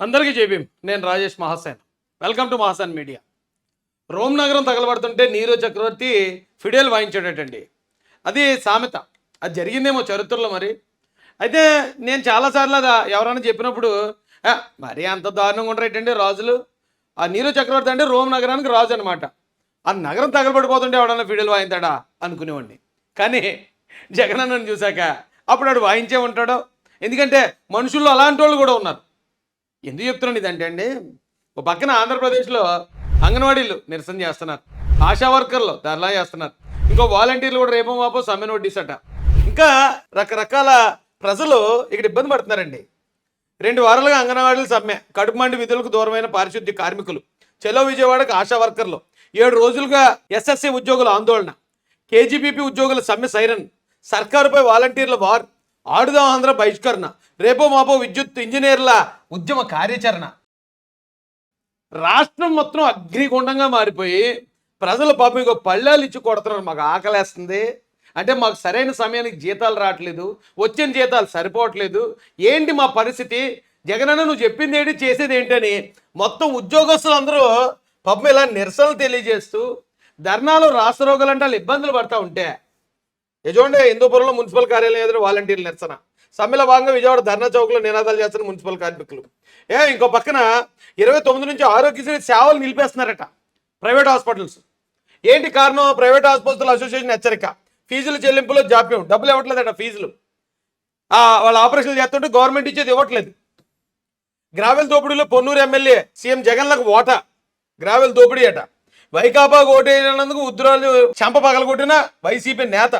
అందరికీ జేబీం నేను Rajesh Mahasen. Welcome to Mahasen media. Rome నగరం తగలబడుతుంటే నీరో చక్రవర్తి ఫిడేల్ వాయించాడటండి. అది సామెత. అది జరిగిందేమో చరిత్రలో మరి. అయితే నేను చాలాసార్లు అది ఎవరైనా చెప్పినప్పుడు మరి మరీ అంత దారుణంగా ఉంటారేటండి రాజులు? ఆ నీరో చక్రవర్తి అంటే రోమ్ నగరానికి రాజు అనమాట ఆ నగరం తగలబడిపోతుంటే ఎవడన్నా ఫిడేల్ వాయింతాడా అనుకునేవాడిని. కానీ జగనన్నను చూశాక అప్పుడు వాడు వాయించే ఉంటాడో. ఎందుకంటే మనుషుల్లో అలాంటి వాళ్ళు కూడా ఉన్నారు. ఎందుకు చెప్తున్నాను ఇదంటే అండి? ఒక పక్కన ఆంధ్రప్రదేశ్లో అంగన్వాడీలు నిరసన చేస్తున్నారు. ఆశా వర్కర్లు ధర్నా చేస్తున్నారు. ఇంకో వాలంటీర్లు కూడా రేపో మాపో సమ్మె నోటీస్ ఇంకా రకరకాల ప్రజలు ఇక్కడ ఇబ్బంది పడుతున్నారండి. రెండు వారాలుగా అంగన్వాడీలు సమ్మె. కడుపు మండి విధులకు దూరమైన పారిశుద్ధ్య కార్మికులు. చెలో విజయవాడకు ఆశా వర్కర్లు. ఏడు రోజులుగా ఎస్ఎస్సీ ఉద్యోగుల ఆందోళన. కేజీబీపీ ఉద్యోగుల సమ్మె సైరన్. సర్కారుపై వాలంటీర్ల వార్. ఆడుదాం ఆంధ్ర బహిష్కరణ. రేపో మాపో విద్యుత్ ఇంజనీర్ల ఉద్యమ కార్యాచరణ. రాష్ట్రం మొత్తం అగ్నిగుండంగా మారిపోయి ప్రజలు పాపం ఇంకో పళ్ళాలు ఇచ్చి కొడుతున్నారు. మాకు ఆకలేస్తుంది. అంటే మాకు సరైన సమయానికి జీతాలు రావట్లేదు. వచ్చిన జీతాలు సరిపోవట్లేదు. ఏంటి మా పరిస్థితి? జగనన్న నువ్వు చెప్పింది ఏంటి? చేసేది ఏంటని మొత్తం ఉద్యోగస్తులు అందరూ పాపం ఇలా నిరసనలు తెలియజేస్తూ ధర్నాలు రాష్ట్రోగాలంటే వాళ్ళు ఇబ్బందులు పడతా ఉంటే. యజోండే హిందూపురంలో మున్సిపల్ కార్యాలయం ఎదురు వాలంటీర్ల నిరసన. సమ్మెలో భాగంగా విజయవాడ ధర్నా చౌక్లో నినాదాలు చేస్తున్న మున్సిపల్ కార్మికులు. ఏ ఇంకో పక్కన ఇరవై తొమ్మిది నుంచి ఆరోగ్యశ్రీ సేవలు నిలిపేస్తున్నారట ప్రైవేట్ హాస్పిటల్స్. ఏంటి కారణం? ప్రైవేట్ హాస్పిటల్ అసోసియేషన్ హెచ్చరిక. ఫీజుల చెల్లింపులో జాప్యం. డబ్బులు ఇవ్వట్లేదట ఫీజులు. ఆ, వాళ్ళ ఆపరేషన్లు చేస్తుంటే గవర్నమెంట్ ఇచ్చేది ఇవ్వట్లేదు. గ్రావెల్ దోపిడీలో పొన్నూరు ఎమ్మెల్యే సీఎం జగన్లకు ఓట. గ్రావెల్ దోపిడీ అట. వైకాపా ఓటేనందుకు ఉద్రాలు చెంప పగలగొట్టిన వైసీపీ నేత.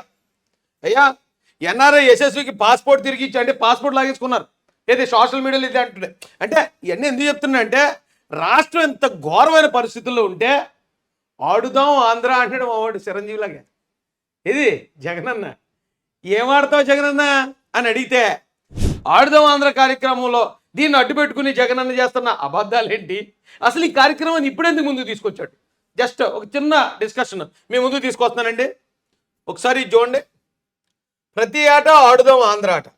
అయ్యా ఎన్ఆర్ఐ యశస్వికి పాస్పోర్ట్ తిరిగి ఇచ్చి అంటే పాస్పోర్ట్ లాగేసుకున్నారు. ఏది సోషల్ మీడియాలో ఇది అంటుండే అంటే ఇవన్నీ ఎందుకు చెప్తున్నా అంటే రాష్ట్రం ఎంత ఘోరమైన పరిస్థితుల్లో ఉంటే ఆడుదాం ఆంధ్ర అంటాడు మావాడు చిరంజీవిలాగా. ఇది జగనన్న. ఏం ఆడతావు జగనన్న? అని అడిగితే ఆడుదాం ఆంధ్ర కార్యక్రమంలో దీన్ని అడ్డు పెట్టుకుని జగనన్న చేస్తున్న అబద్ధాలేంటి? అసలు ఈ కార్యక్రమాన్ని ఇప్పుడెందుకు ముందుకు తీసుకొచ్చాడు? జస్ట్ ఒక చిన్న డిస్కషన్. మీ ముందుకు తీసుకొస్తున్నానండి. ఒకసారి చూడండి. ప్రతి ఆట ఆడుదాం ఆంధ్ర ఆట.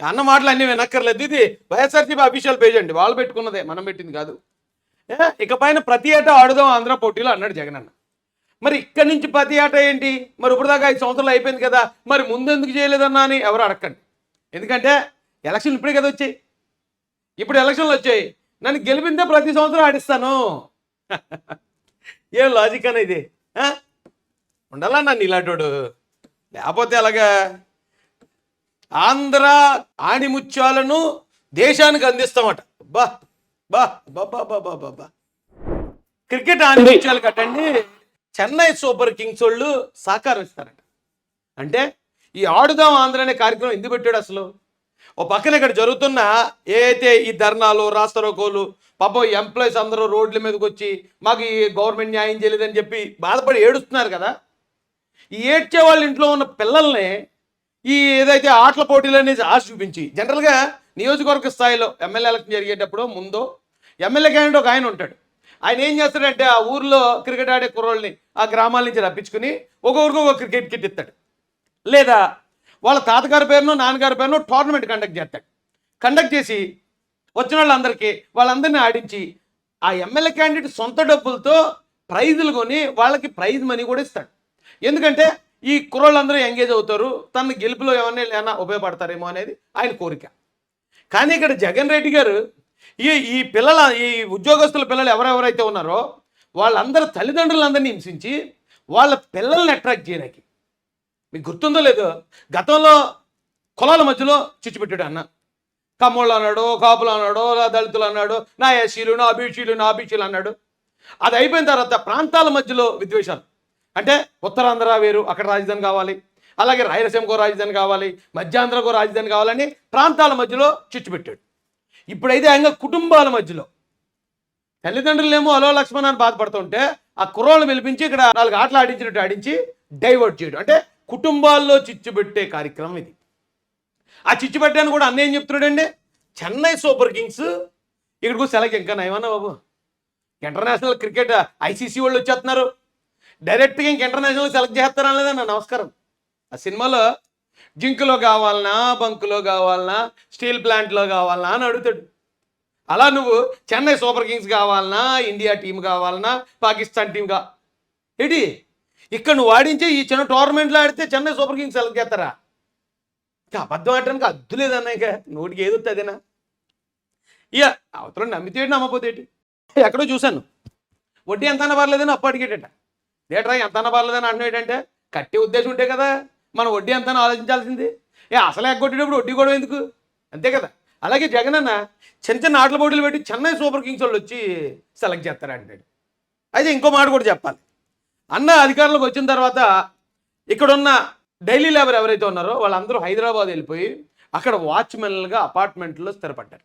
అన్న మాటలు అన్నీ వినక్కర్లేదు. ఇది వైఎస్ఆర్సీపీ అఫీషియల్ పేజ్ అండి. వాళ్ళు పెట్టుకున్నదే. మనం పెట్టింది కాదు. ఏ, ఇకపైన ప్రతి ఆట ఆడుదాం ఆంధ్ర పోటీలో అన్నాడు జగన్ అన్న. మరి ఇక్కడి నుంచి ప్రతి ఆట ఏంటి? మరి ఇప్పుడు దాకా ఐదు సంవత్సరాలు అయిపోయింది కదా. మరి ముందు ఎందుకు చేయలేదన్నా అని ఎవరు అడగండి ఎందుకంటే ఎలక్షన్లు ఇప్పుడే కదా వచ్చాయి. ఇప్పుడు ఎలక్షన్లు వచ్చాయి. నన్ను గెలిపిందే ప్రతి సంవత్సరం ఆడిస్తాను. ఏం లాజిక్ అనేది ఇది? ఉండాలా నన్ను ఇలాంటోడు? లేకపోతే అలాగా ఆంధ్ర ఆణిముత్యాలను దేశానికి అందిస్తామట. బా బా బాబా బాబా బాబా క్రికెట్ ఆణిముత్యాలు కట్టండి చెన్నై సూపర్ కింగ్స్ వాళ్ళు సహకారం ఇస్తారట. అంటే ఈ ఆడుదాం ఆంధ్ర అనే కార్యక్రమం ఎందుకు పెట్టాడు అసలు? ఓ పక్కన ఇక్కడ జరుగుతున్న ఏదైతే ఈ ధర్నాలు రాస్తారోకోలు పాపం ఎంప్లాయీస్ అందరూ రోడ్ల మీదకి వచ్చి మాకు ఈ గవర్నమెంట్ న్యాయం చేయలేదని చెప్పి బాధపడి ఏడుస్తున్నారు కదా? ఈ ఏడ్చే వాళ్ళ ఇంట్లో ఉన్న పిల్లల్ని ఈ ఏదైతే ఆటల పోటీలు అనేది ఆశ చూపించి జనరల్గా నియోజకవర్గ స్థాయిలో ఎమ్మెల్యే ఎలక్షన్ జరిగేటప్పుడు ముందు ఎమ్మెల్యే క్యాండిడేట్ ఒక ఆయన ఉంటాడు. ఆయన ఏం చేస్తాడంటే ఆ ఊర్లో క్రికెట్ ఆడే కుర్రోళ్ళని ఆ గ్రామాల నుంచి రప్పించుకుని ఒక్కొక్కరికి ఒక క్రికెట్ కిట్ ఇస్తాడు. లేదా వాళ్ళ తాతగారి పేరునో నాన్నగారి పేరునో టోర్నమెంట్ కండక్ట్ చేస్తాడు. కండక్ట్ చేసి వచ్చిన వాళ్ళందరికీ వాళ్ళందరినీ ఆడించి ఆ ఎమ్మెల్యే క్యాండిడేట్ సొంత డబ్బులతో ప్రైజులు కొని వాళ్ళకి ప్రైజ్ మనీ కూడా ఇస్తాడు. ఎందుకంటే ఈ కుర్రోళ్ళందరూ ఎంగేజ్ అవుతారు తన గెలుపులో ఏమన్నా ఏమైనా ఉపయోగపడతారేమో అనేది ఆయన కోరిక. కానీ ఇక్కడ జగన్ రెడ్డి గారు ఈ ఈ పిల్లల ఈ ఉద్యోగస్తుల పిల్లలు ఎవరెవరైతే ఉన్నారో వాళ్ళందరూ తల్లిదండ్రులందరినీ హింసించి వాళ్ళ పిల్లల్ని అట్రాక్ట్ చేయడానికి. మీకు గుర్తుందో లేదో గతంలో కులాల మధ్యలో చిచ్చుపెట్టాడు అన్న. కమ్ముళ్ళు అన్నాడు కాపులు అన్నాడు నా దళితులు అన్నాడు నా ఎస్సీలు నా బీసీలు నా బీసీలు అన్నాడు. అది అయిపోయిన తర్వాత ప్రాంతాల మధ్యలో విద్వేషాలు. అంటే ఉత్తరాంధ్ర వేరు అక్కడ రాజధాని కావాలి. అలాగే రాయలసీమకో రాజధాని కావాలి మధ్యాంధ్రకు రాజధాని కావాలని ప్రాంతాల మధ్యలో చిచ్చు పెట్టాడు. ఇప్పుడైతే ఆయన కుటుంబాల మధ్యలో. తల్లిదండ్రులేమో అలో లక్ష్మణ్ అని బాధపడుతుంటే ఆ కుర్రోళ్ళు పిలిపించి ఇక్కడ నాలుగు ఆటలు ఆడించినట్టు ఆడించి డైవర్ట్ చేయడం. అంటే కుటుంబాల్లో చిచ్చు పెట్టే కార్యక్రమం ఇది. ఆ చిచ్చు పెట్టాను కూడా అన్న ఏం చెప్తున్నాడండి? చెన్నై సూపర్ కింగ్స్ ఇక్కడికి సెలెక్ట్ ఇంకా నయమన్నా బాబు ఇంటర్నేషనల్ క్రికెట్ ఐసీసీ వాళ్ళు వచ్చేస్తున్నారు. డైరెక్ట్గా ఇంక ఇంటర్నేషనల్ సెలెక్ట్ చేస్తారా లేదన్న నమస్కారం. ఆ సినిమాలో జింకులో కావాలనా బంకులో కావాలనా స్టీల్ ప్లాంట్లో కావాలనా అని అడుగుతాడు. అలా నువ్వు చెన్నై సూపర్ కింగ్స్ కావాలనా ఇండియా టీం కావాలనా పాకిస్తాన్ టీం కా ఏంటి ఇక్కడ నువ్వు ఆడించే ఈ చిన్న టోర్నమెంట్లో ఆడితే చెన్నై సూపర్ కింగ్స్ సెలెక్ట్ చేస్తారా? ఇక అబద్ధం ఆడటానికి అద్దు లేదన్నా ఇక నోటికి ఏది వస్తుందేనా ఇక అవతల నమ్మితే నమ్మపోతే ఎక్కడో చూశాను. వడ్డీ ఎంత అన్న పర్లేదని అప్పు అడిగేటట. ఏట్రా ఎంత అన్న పర్లేదని ఏంటంటే కట్టే ఉద్దేశం ఉంటే కదా మనం వడ్డీ ఎంత ఆలోచించాల్సింది. ఏ అసలు ఎగ్గొట్టేటప్పుడు వడ్డీ కూడా ఎందుకు? అంతే కదా. అలాగే జగన్ అన్న చిన్న చిన్న ఆటల పోటీలు పెట్టి చెన్నై సూపర్ కింగ్స్ వాళ్ళు వచ్చి సెలెక్ట్ చేస్తారంటాడు అయితే ఇంకో మాట కూడా చెప్పాలి. అన్న అధికారంలోకి వచ్చిన తర్వాత ఇక్కడున్న డైలీ లేబర్ ఎవరైతే ఉన్నారో వాళ్ళందరూ హైదరాబాద్ వెళ్ళిపోయి అక్కడ వాచ్మెన్లుగా అపార్ట్మెంట్లో స్థిరపడ్డారు.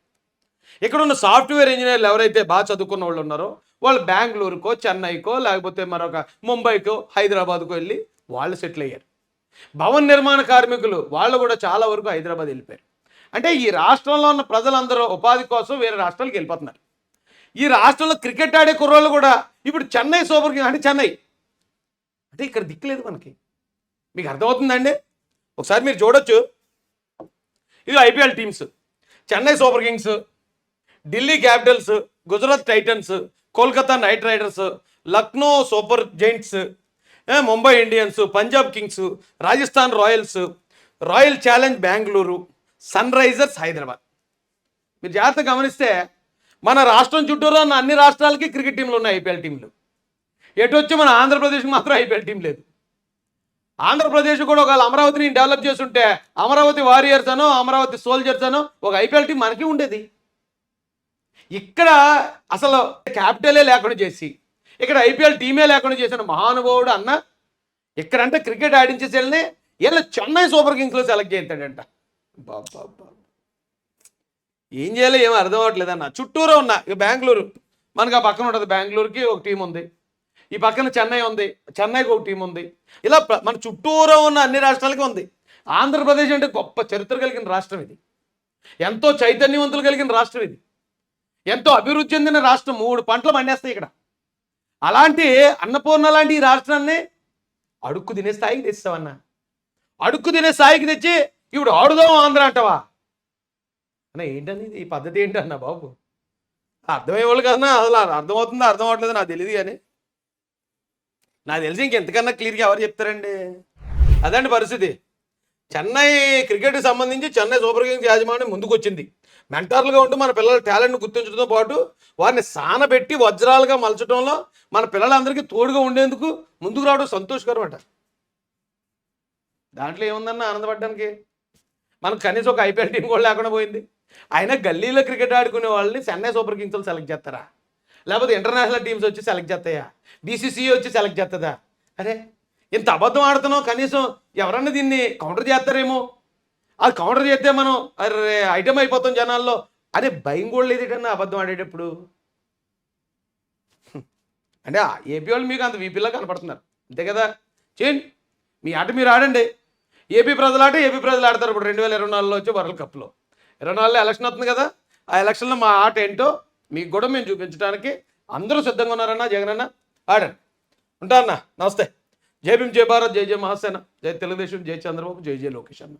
ఇక్కడున్న సాఫ్ట్వేర్ ఇంజనీర్లు ఎవరైతే బాగా చదువుకున్న వాళ్ళు ఉన్నారో వాళ్ళు బెంగళూరుకో చెన్నైకో లేకపోతే మరొక ముంబైకో హైదరాబాద్కో వెళ్ళి వాళ్ళు సెటిల్ అయ్యారు. భవన నిర్మాణ కార్మికులు వాళ్ళు కూడా చాలా వరకు హైదరాబాద్ వెళ్ళిపోయారు. అంటే ఈ రాష్ట్రంలో ఉన్న ప్రజలందరూ ఉపాధి కోసం వేరే రాష్ట్రాలకు వెళ్ళిపోతున్నారు. ఈ రాష్ట్రంలో క్రికెట్ ఆడే కుర్రోళ్ళు కూడా ఇప్పుడు చెన్నై సూపర్ కింగ్ అంటే చెన్నై. అంటే ఇక్కడ దిక్కులేదు మనకి. మీకు అర్థమవుతుందండి? ఒకసారి మీరు చూడొచ్చు. ఇది IPL teams. Chennai super kings Delhi capitals Gujarat titans Kolkata knight riders Lucknow super giants Mumbai Indians Punjab kings Rajasthan royals royal challenge Bengaluru sun risers Hyderabad. మీరు జాగ్రత్తగా గమనిస్తే మన రాష్ట్రం చుట్టూరు ఉన్న అన్ని రాష్ట్రాలకి క్రికెట్ టీంలు ఉన్నాయి ఐపీఎల్ టీంలు. ఎటు వచ్చి మన ఆంధ్రప్రదేశ్కి మాత్రం ఐపీఎల్ టీం లేదు. ఆంధ్రప్రదేశ్ కూడా ఒకవేళ అమరావతిని డెవలప్ చేస్తుంటే అమరావతి వారియర్స్ అనో అమరావతి సోల్జర్స్ అనో ఒక ఐపీఎల్ టీం మనకి ఉండేది. ఇక్కడ అసలు క్యాపిటలే లేకుండా చేసి ఇక్కడ ఐపీఎల్ టీమే లేకుండా చేసిన మహానుభావుడు అన్న ఇక్కడంటే క్రికెట్ ఆడించేసి వెళ్ళి వీళ్ళు చెన్నై సూపర్ కింగ్స్లో సెలెక్ట్ చేస్తాడంట బాబా ఏం చేయాలో ఏమో అర్థం అవ్వట్లేదు అన్న. చుట్టూరు ఉన్న ఇక బెంగళూరు. మనకు ఆ పక్కన ఉంటుంది బెంగళూరుకి ఒక టీం ఉంది. ఈ పక్కన చెన్నై ఉంది. చెన్నైకి ఒక టీం ఉంది. ఇలా మన చుట్టూరు ఉన్న అన్ని రాష్ట్రాలకి ఉంది. ఆంధ్రప్రదేశ్ అంటే గొప్ప చరిత్ర కలిగిన రాష్ట్రం ఇది. ఎంతో చైతన్యవంతులు కలిగిన రాష్ట్రం ఇది. ఎంతో అభివృద్ధి చెందిన రాష్ట్రం. మూడు పంటలు పండేస్తాయి ఇక్కడ. అలాంటి అన్నపూర్ణ లాంటి ఈ రాష్ట్రాన్ని అడుక్కు తినే స్థాయికి తెస్తావన్నా అడుక్కు తినే స్థాయికి తెచ్చి ఇప్పుడు ఆడుదాం ఆంధ్ర అంటావా? అన్న ఏంటని ఈ పద్ధతి ఏంటన్నా బాబు? అర్థమయ్యే వాళ్ళు కదన్నా అసలు అర్థమవుతుందో అర్థం అవ్వట్లేదో నాకు తెలియదు కానీ. నాకు తెలిసి ఇంకెంతకన్నా క్లియర్గా ఎవరు చెప్తారండి? అదండి పరిస్థితి. చెన్నై క్రికెట్కి సంబంధించి చెన్నై సూపర్ కింగ్స్ యాజమాన్యం ముందుకొచ్చింది. మెంటార్లుగా మెంటర్లుగా ఉంటూ మన పిల్లల టాలెంట్ను గుర్తించడంతో పాటు వారిని సానబెట్టి వజ్రాలుగా మలచడంలో మన పిల్లలందరికీ తోడుగా ఉండేందుకు ముందుకు రావడం సంతోషకరం అంట దాంట్లో ఏముందన్న ఆనందపడడానికి? మనకు కనీసం ఒక ఐపీఎల్ టీం కూడా లేకుండా పోయింది. అయినా గల్లీలో క్రికెట్ ఆడుకునే వాళ్ళని చెన్నై సూపర్ కింగ్స్ సెలెక్ట్ చేస్తారా? లేకపోతే ఇంటర్నేషనల్ టీమ్స్ వచ్చి సెలెక్ట్ చేస్తాయా? బీసీసీ వచ్చి సెలెక్ట్ చేస్తుందా? అరే ఇంత అబద్ధం ఆడుతున్నావు కనీసం ఎవరన్నా దీన్ని కౌంటర్ చేస్తారేమో? అది కౌంటర్ చేస్తే మనం అరే ఐటమ్ అయిపోతాం జనాల్లో. అదే భయం కూడా లేదు ఏంటన్నా అబద్ధం ఆడేటప్పుడు. అంటే ఏపీ వాళ్ళు మీకు అంత వీపీలో కనపడుతున్నారు. అంతే కదా? చేయండి. మీ ఆట మీరు ఆడండి. ఏపీ ప్రజలు ఆట ఏపీ ప్రజలు ఆడతారు. ఇప్పుడు రెండు వేల ఇరవై నాలుగులో వచ్చే వరల్డ్ కప్లో. ఇరవై నాలుగులో ఎలక్షన్ వస్తుంది కదా? ఆ ఎలక్షన్లో మా ఆట ఏంటో మీకు కూడా మేము చూపించడానికి అందరూ సిద్ధంగా ఉన్నారన్నా జగన్ అన్న ఆడండి. ఉంటా అన్న నమస్తే. జై భీమ్ జై భారత్ జై జయ మహాసేన జై తెలుగుదేశం జై చంద్రబాబు జై జయ లోకేష్ అన్న.